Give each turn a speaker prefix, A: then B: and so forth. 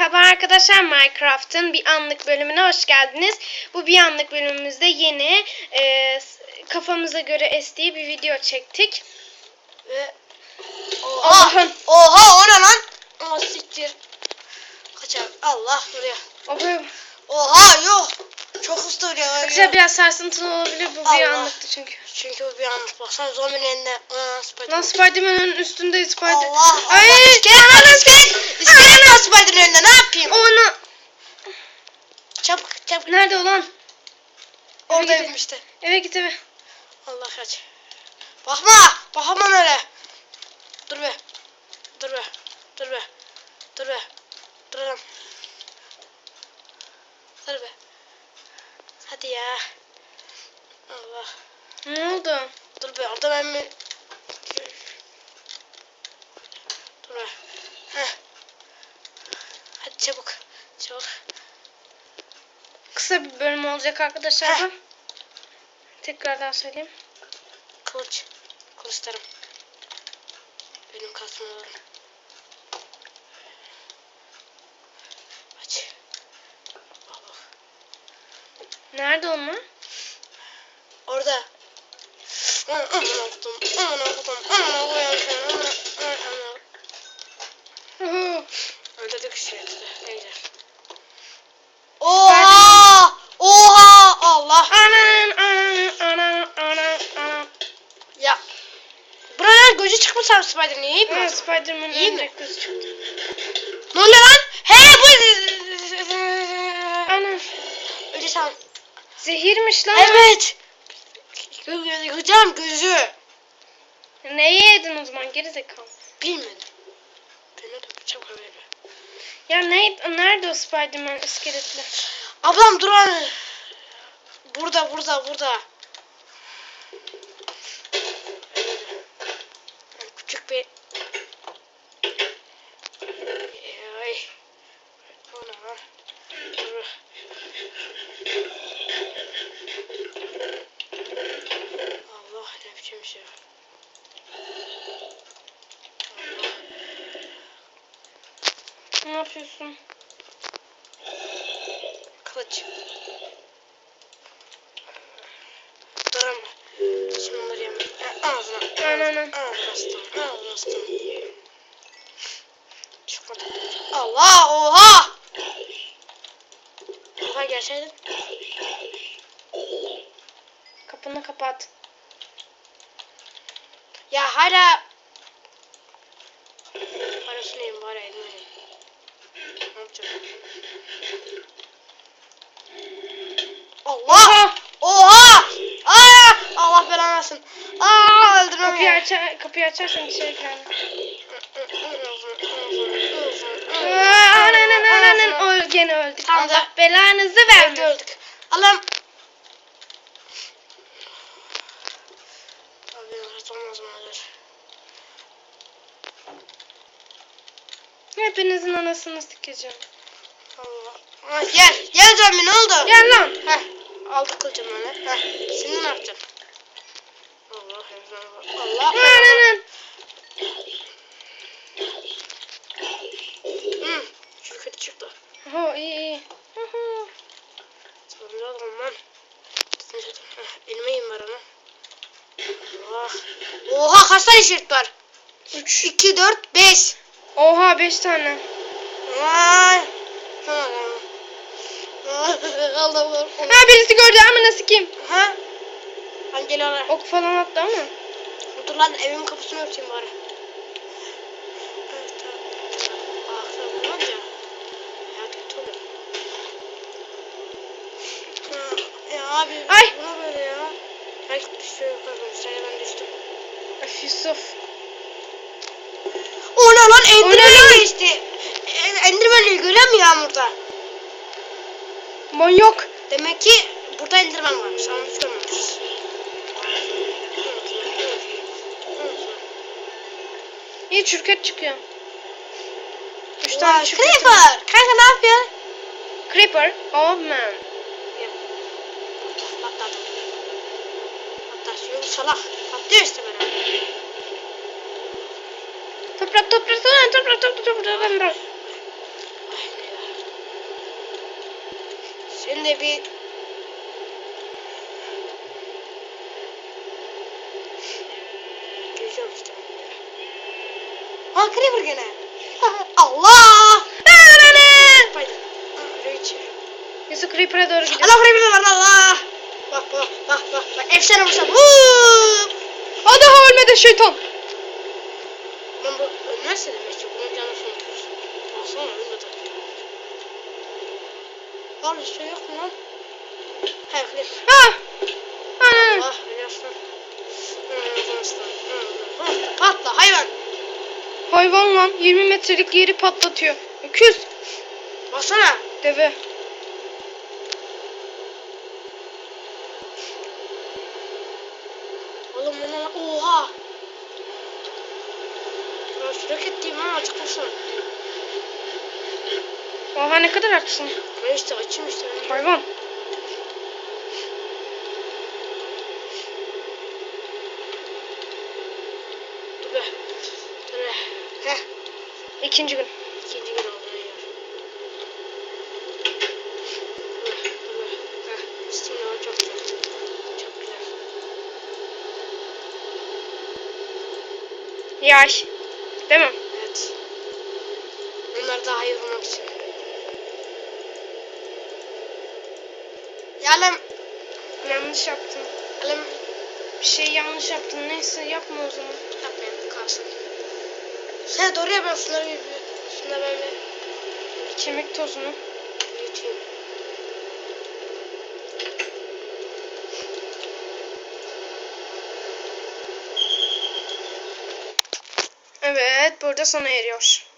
A: Merhaba arkadaşlar Minecraft'ın bir anlık bölümüne hoş geldiniz. Bu bir anlık bölümümüzde yeni e, kafamıza göre estiği bir video çektik.
B: Ve
A: Allah'ım.
B: Oha o ne lan? Aa siktir. Kaçar. Allah duruyor.
A: O böyle
B: Oha yok. Çok hızlı duruyor.
A: arkadaşlar biraz sarsıntılı olabilir bu bir
B: Allah.
A: anlıktı çünkü.
B: Çünkü bu bir anlık. Baksana zombinin elinde. Aa Spider.
A: Lan Spiderman'ın üstünde Spider.
B: Allah Allah.
A: Ay,
B: İskelet var iskelet. İskelet var Spider'ın önünde. Ne yapayım?
A: Onu
B: Çabuk çabuk.
A: nerede olan?
B: Oradayım işte.
A: Eve git eve.
B: Allah kaç. Bakma. Bakamam öyle. Dur be. Dur be. Dur be. Dur be. Duralım. Dur be. Hadi ya. Allah.
A: Ne oldu?
B: Dur be orada ben mi? Dur be. Heh. Hadi çabuk. Çabuk.
A: Kısa bir bölüm olacak arkadaşlar.
B: Heh.
A: Tekrardan söyleyeyim.
B: Kılıç. Kılıçlarım. Benim kasmalarım. Aç. Bak bak.
A: Nerede onlar?
B: Orada. Aman okudum. Aman okudum. Aman okudum. Öldürdük şey. Neyse. Oha! Oha! Allah!
A: Anan anan anan anan anan.
B: Ya. Buradan gözü çıkmış abi Spider'ın iyi mi?
A: Evet örümcek gözü çıktı.
B: Evet. Hocam gözü.
A: Neyi yedin o zaman geri zekalı?
B: Bilmedim. De bıçak öyle.
A: Ya ne, nerede o Spiderman iskeletli?
B: Ablam dur lan. Burada burada burada. Küçük bir Ay. O ne lan? Dur. Allah biçim şey.
A: Ne yapıyorsun?
B: Kılıç. Dur ama. Şimdi onları yemem. Ağzına.
A: Anan.
B: Ağzına astım. Ağzına astım. Çıkmadı. Allah oha. Oha gelseydin.
A: Kapını kapat.
B: Ya hala. Bari elime yiyeyim. Ne yapacağım? Allah. Oha! Aa! Allah belanı versin. Aa öldürmem
A: Kapıyı,
B: ya.
A: açar, kapıyı açarsan içeri.
B: Ağzına,
A: Anan anan gene öldük.
B: Tamam da-
A: Allah belanızı vermesin.
B: öldük. Allah'ım. Abi rahat olmaz mı olur?
A: Hepinizin anasını sikeceğim.
B: Allah. Ha, gel. Gel zombi ne oldu?
A: Gel lan.
B: Heh. Aldık kılıcımı öyle. Heh. Şimdi ne yapacaksın? Allah Allah. Allah.
A: Anan.
B: Hı. Şu kötü çıktı.
A: Ho iyi iyi.
B: Zombi oldum lan. Heh. Elime yiyeyim var onu. Allah. Oha kaç tane şerit var?
A: 3.
B: 2, 4, 5.
A: Oha 5 tane.
B: Vay. Tamam tamam. Allah var.
A: Ha birisi gördü ama nasıl kim?
B: Ha? Ben geliyorlar.
A: Ok falan attı ama.
B: Dur lan evimin kapısını örteyim bari. Evet tamam. Ayakta Düşüyor yukarı. Sen ben düştüm.
A: Öf.
B: O ne lan?
A: O ne lan?
B: Enderman geçti. E- Enderman'ı görüyor mu yağmurda?
A: Manyak.
B: Demek ki burada Enderman varmış. Ama görmemişiz.
A: İyi çürket çıkıyor. 3
B: Vay,
A: tane.
B: Creeper. Kanka ne yapıyor?
A: Creeper. Oh man.
B: Yok salak. Patlıyor işte böyle.
A: Toprak toprak toprak toprak toprak toprak toprak.
B: Şimdi bir Göreceğim işte ya. Ha Creeper gene. Allah!
A: Yusuf Creeper'a doğru gidiyor.
B: Allah Creeper var Allah! Bak bak bak bak bak efsane vursam. Vuuu!
A: O daha ölmedi şeytan.
B: Lan bu ölmezse demek ki bunun canı son tutursun. Baksana ölmedi. Lan bir şey yok mu lan? Hayır Creeper.
A: Ha. Ana.
B: Ah biliyorsun. Hı, Patla hayvan.
A: Hayvan lan 20 metrelik yeri patlatıyor. Öküz.
B: Baksana.
A: Deve.
B: Lan? Oha. Ben sürekli ettiğim ama açık mısın?
A: Oha ne kadar haklısın.
B: Ben işte açayım işte.
A: Hayvan.
B: Dur be. Dur be. Heh.
A: İkinci gün.
B: İkinci gün oldu ya. Dur be. Dur be. Heh. Steam var çok güzel. Çok güzel.
A: Yaş. Değil mi?
B: Evet. Onlar daha iyi vurmak için. Ya lan.
A: Yanlış yaptın.
B: Lan.
A: Bir şey yanlış yaptın. Neyse yapma o zaman.
B: Yapmayalım kalsın. Sen doğru yap ben şunları bir
A: Kemik tozunu.
B: büyüteyim.
A: Evet burada sona eriyor.